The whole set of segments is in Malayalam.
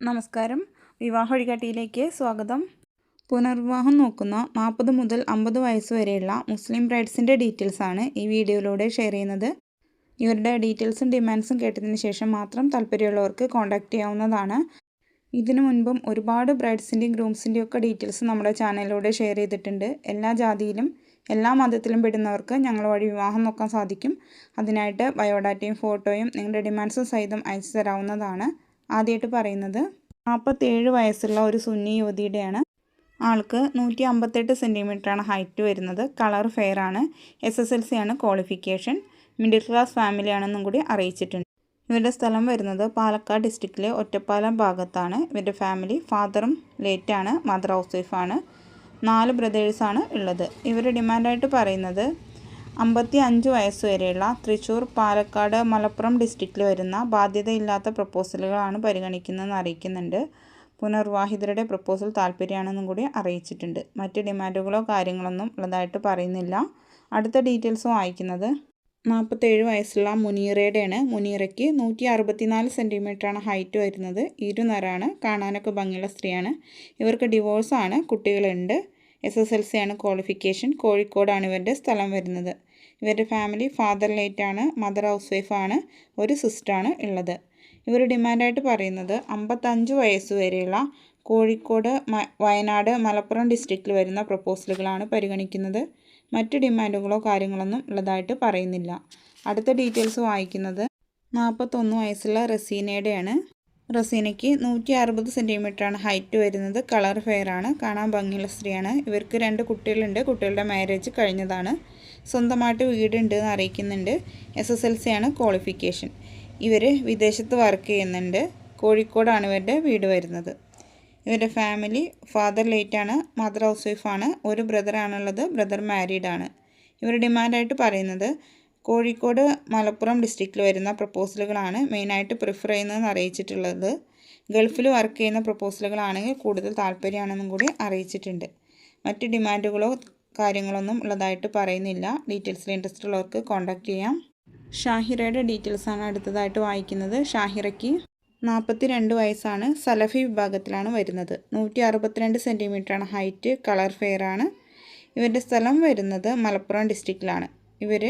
നമസ്കാരം. വിവാഹ വഴികാട്ടിയിലേക്ക് സ്വാഗതം. പുനർവിവാഹം നോക്കുന്ന നാൽപ്പത് മുതൽ അമ്പത് വയസ്സ് വരെയുള്ള മുസ്ലിം ബ്രൈഡ്സിന്റെ ഡീറ്റെയിൽസാണ് ഈ വീഡിയോയിലൂടെ ഷെയർ ചെയ്യുന്നത്. ഇവരുടെ ഡീറ്റെയിൽസും ഡിമാൻഡ്സും കേട്ടതിന് ശേഷം മാത്രം താല്പര്യമുള്ളവർക്ക് കോൺടാക്റ്റ് ചെയ്യാവുന്നതാണ്. ഇതിനു മുൻപും ഒരുപാട് ബ്രൈഡ്സിന്റെയും ഗ്രൂംസിന്റെയും ഒക്കെ ഡീറ്റെയിൽസ് നമ്മുടെ ചാനലിലൂടെ ഷെയർ ചെയ്തിട്ടുണ്ട്. എല്ലാ ജാതിയിലും എല്ലാ മതത്തിലും പെടുന്നവർക്ക് ഞങ്ങൾ വഴി വിവാഹം നോക്കാൻ സാധിക്കും. അതിനായിട്ട് ബയോഡാറ്റയും ഫോട്ടോയും നിങ്ങളുടെ ഡിമാൻഡ്സും സഹിതം അയച്ചു തരാവുന്നതാണ്. ആദ്യമായിട്ട് പറയുന്നത്. നാൽപ്പത്തേഴ് വയസ്സുള്ള ഒരു സുന്നി യുവതിയുടെയാണ്. ആൾക്ക് നൂറ്റി അമ്പത്തെട്ട് സെന്റിമീറ്ററാണ് ഹൈറ്റ് വരുന്നത്. കളർ ഫെയർ ആണ്. എസ് എസ് എൽ സി ആണ് ക്വാളിഫിക്കേഷൻ. മിഡിൽ ക്ലാസ് ഫാമിലി ആണെന്നും കൂടി അറിയിച്ചിട്ടുണ്ട്. ഇവരുടെ സ്ഥലം വരുന്നത് പാലക്കാട് ഡിസ്ട്രിക്റ്റിലെ ഒറ്റപ്പാലം ഭാഗത്താണ്. ഇവരുടെ ഫാമിലി ഫാദറും ലേറ്റാണ് മദർ ഹൗസ് വൈഫാണ് നാല് ബ്രദേഴ്സാണ് ഉള്ളത്. ഇവരുടെ ഡിമാൻഡായിട്ട് പറയുന്നത് അമ്പത്തി അഞ്ച് വയസ്സുവരെയുള്ള തൃശൂർ പാലക്കാട് മലപ്പുറം ഡിസ്ട്രിക്റ്റിൽ വരുന്ന ബാധ്യതയില്ലാത്ത പ്രപ്പോസലുകളാണ് പരിഗണിക്കുന്നതെന്ന് അറിയിക്കുന്നുണ്ട്. പുനർവാഹിതരുടെ പ്രപ്പോസൽ താല്പര്യമാണെന്നും കൂടി അറിയിച്ചിട്ടുണ്ട്. മറ്റ് ഡിമാൻഡുകളോ കാര്യങ്ങളൊന്നും ഉള്ളതായിട്ട് പറയുന്നില്ല. അടുത്ത ഡീറ്റെയിൽസും വായിക്കുന്നത് നാൽപ്പത്തേഴ് വയസ്സുള്ള മുനീറയുടെയാണ്. മുനീറയ്ക്ക് നൂറ്റി അറുപത്തിനാല് സെന്റിമീറ്ററാണ് ഹൈറ്റ് വരുന്നത്. ഇരുനറാണ് കാണാനൊക്കെ ഭംഗിയുള്ള സ്ത്രീയാണ്. ഇവർക്ക് ഡിവോഴ്സാണ് കുട്ടികളുണ്ട്. എസ് എസ് എൽ സി ആണ് ക്വാളിഫിക്കേഷൻ കോഴിക്കോടാണ് ഇവരുടെ സ്ഥലം വരുന്നത്. ഇവരുടെ ഫാമിലി ഫാദർ ലേറ്റാണ് മദർ ഹൗസ് വൈഫാണ് ഒരു സിസ്റ്ററാണ് ഉള്ളത്. ഇവർ ഡിമാൻഡായിട്ട് പറയുന്നത് അമ്പത്തഞ്ച് വയസ്സ് വരെയുള്ള കോഴിക്കോട് വയനാട് മലപ്പുറം ഡിസ്ട്രിക്റ്റിൽ വരുന്ന പ്രപ്പോസലുകളാണ് പരിഗണിക്കുന്നത്. മറ്റ് ഡിമാൻഡുകളോ കാര്യങ്ങളൊന്നും ഉള്ളതായിട്ട് പറയുന്നില്ല. അടുത്ത ഡീറ്റെയിൽസ് വായിക്കുന്നത് നാൽപ്പത്തൊന്ന് വയസ്സുള്ള റസീനയുടെയാണ്. റസീനയ്ക്ക് നൂറ്റി അറുപത് സെന്റിമീറ്ററാണ് ഹൈറ്റ് വരുന്നത്. കളർ ഫെയർ ആണ്. കാണാൻ ഭംഗിയുള്ള സ്ത്രീയാണ്. ഇവർക്ക് രണ്ട് കുട്ടികളുണ്ട്. കുട്ടികളുടെ മാരേജ് കഴിഞ്ഞതാണ്. സ്വന്തമായിട്ട് വീടുണ്ട് എന്ന് അറിയിക്കുന്നുണ്ട്. എസ് എസ് എൽ സി ആണ് ക്വാളിഫിക്കേഷൻ ഇവർ വിദേശത്ത് വർക്ക് ചെയ്യുന്നുണ്ട്. കോഴിക്കോടാണ് ഇവരുടെ വീട് വരുന്നത്. ഇവരുടെ ഫാമിലി ഫാദർ ലേറ്റാണ് മദർ ഹൗസ് വൈഫാണ് ഒരു ബ്രദറാണുള്ളത് ബ്രദർ മാരീഡാണ് ഇവർ ഡിമാൻഡായിട്ട് പറയുന്നത് കോഴിക്കോട് മലപ്പുറം ഡിസ്ട്രിക്റ്റിൽ വരുന്ന പ്രപ്പോസലുകളാണ് മെയിനായിട്ട് പ്രിഫർ ചെയ്യുന്നതെന്ന് അറിയിച്ചിട്ടുള്ളത്. ഗൾഫിൽ വർക്ക് ചെയ്യുന്ന പ്രപ്പോസലുകളാണെങ്കിൽ കൂടുതൽ താല്പര്യമാണെന്നും കൂടി അറിയിച്ചിട്ടുണ്ട്. മറ്റ് ഡിമാൻഡുകളോ കാര്യങ്ങളൊന്നും ഉള്ളതായിട്ട് പറയുന്നില്ല. ഡീറ്റെയിൽസിൽ ഇൻട്രസ്റ്റ് ഉള്ളവർക്ക് കോൺടാക്റ്റ് ചെയ്യാം. ഷാഹിറയുടെ ഡീറ്റെയിൽസാണ് അടുത്തതായിട്ട് വായിക്കുന്നത്. ഷാഹിറയ്ക്ക് നാൽപ്പത്തി രണ്ട് വയസ്സാണ്. സലഫി വിഭാഗത്തിലാണ് വരുന്നത്. നൂറ്റി അറുപത്തിരണ്ട് സെന്റിമീറ്ററാണ് ഹൈറ്റ് കളർ ഫെയറാണ് ഇവരുടെ സ്ഥലം വരുന്നത് മലപ്പുറം ഡിസ്ട്രിക്റ്റിലാണ് ഇവർ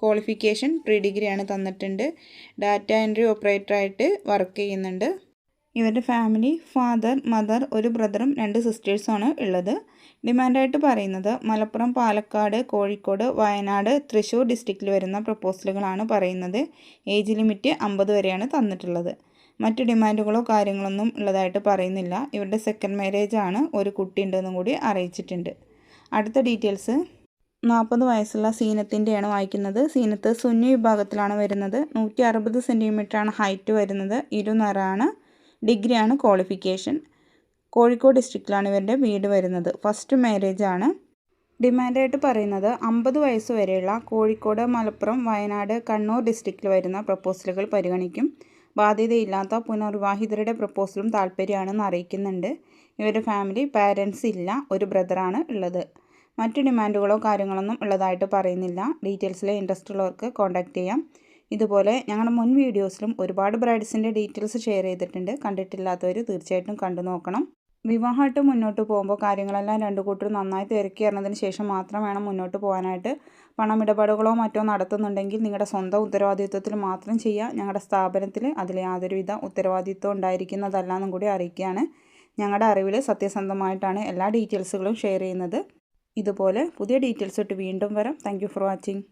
ക്വാളിഫിക്കേഷൻ പ്രീ ഡിഗ്രിയാണ് തന്നിട്ടുണ്ട്. ഡാറ്റ എൻട്രി ഓപ്പറേറ്ററായിട്ട് വർക്ക് ചെയ്യുന്നുണ്ട്. ഇവരുടെ ഫാമിലി ഫാദർ മദർ ഒരു ബ്രദറും രണ്ട് സിസ്റ്റേഴ്സുമാണ് ഉള്ളത്. ഡിമാൻഡായിട്ട് പറയുന്നത് മലപ്പുറം പാലക്കാട് കോഴിക്കോട് വയനാട് തൃശ്ശൂർ ഡിസ്ട്രിക്റ്റിൽ വരുന്ന പ്രപ്പോസലുകളാണ് പറയുന്നത്. ഏജ് ലിമിറ്റ് അമ്പത് വരെയാണ് തന്നിട്ടുള്ളത്. മറ്റ് ഡിമാൻഡുകളോ കാര്യങ്ങളൊന്നും ഉള്ളതായിട്ട് പറയുന്നില്ല. ഇവരുടെ സെക്കൻഡ് മാരേജ് ആണ് ഒരു കുട്ടി ഉണ്ടെന്നും കൂടി അറിയിച്ചിട്ടുണ്ട്. അടുത്ത ഡീറ്റെയിൽസ് നാൽപ്പത് വയസ്സുള്ള സീനത്തിന്റെയാണ് വായിക്കുന്നത്. സീനത്ത് സുന്നി വിഭാഗത്തിലാണ് വരുന്നത്. നൂറ്റി അറുപത് സെന്റിമീറ്ററാണ് ഹൈറ്റ് വരുന്നത്. ഇരുനിറാണ് ഡിഗ്രിയാണ് ക്വാളിഫിക്കേഷൻ. കോഴിക്കോട് ഡിസ്ട്രിക്റ്റിലാണ് ഇവരുടെ വീട് വരുന്നത്. ഫസ്റ്റ് മാരേജ് ആണ് ഡിമാൻഡായിട്ട് പറയുന്നത് അമ്പത് വയസ്സ് വരെയുള്ള കോഴിക്കോട് മലപ്പുറം വയനാട് കണ്ണൂർ ഡിസ്ട്രിക്റ്റിൽ വരുന്ന പ്രപ്പോസലുകൾ പരിഗണിക്കും. ബാധ്യതയില്ലാത്ത പുനർവിവാഹിതരുടെ പ്രപ്പോസലും താല്പര്യമാണെന്ന് അറിയിക്കുന്നുണ്ട്. ഇവരുടെ ഫാമിലി പാരൻസ് ഇല്ല. ഒരു ബ്രദറാണ് ഉള്ളത്. മറ്റ് ഡിമാൻഡുകളോ കാര്യങ്ങളൊന്നും ഉള്ളതായിട്ട് പറയുന്നില്ല. ഡീറ്റെയിൽസിൽ ഇൻട്രസ്റ്റ് ഉള്ളവർക്ക് കോൺടാക്റ്റ് ചെയ്യാം. ഇതുപോലെ ഞങ്ങളുടെ മുൻ വീഡിയോസിലും ഒരുപാട് ബ്രൈഡ്സിന്റെ ഡീറ്റെയിൽസ് ഷെയർ ചെയ്തിട്ടുണ്ട്. കണ്ടിട്ടില്ലാത്തവർ തീർച്ചയായിട്ടും കണ്ടു നോക്കണം. വിവാഹമായിട്ട് മുന്നോട്ട് പോകുമ്പോൾ കാര്യങ്ങളെല്ലാം രണ്ടു കൂട്ടരും നന്നായി തിരക്കി അറിഞ്ഞതിന് ശേഷം മാത്രം വേണം മുന്നോട്ട് പോകാനായിട്ട്. പണമിടപാടുകളോ മറ്റോ നടത്തുന്നുണ്ടെങ്കിൽ നിങ്ങളുടെ സ്വന്തം ഉത്തരവാദിത്വത്തിൽ മാത്രം ചെയ്യുക. ഞങ്ങളുടെ സ്ഥാപനത്തിൽ അതിൽ യാതൊരുവിധ ഉത്തരവാദിത്വം ഉണ്ടായിരിക്കുന്നതല്ല എന്നും കൂടി അറിയിക്കുകയാണ്. ഞങ്ങളുടെ അറിവിൽ സത്യസന്ധമായിട്ടാണ് എല്ലാ ഡീറ്റെയിൽസുകളും ഷെയർ ചെയ്യുന്നത്. ഇതുപോലെ പുതിയ ഡീറ്റെയിൽസ് ഇട്ട് വീണ്ടും വരാം. Thank for watching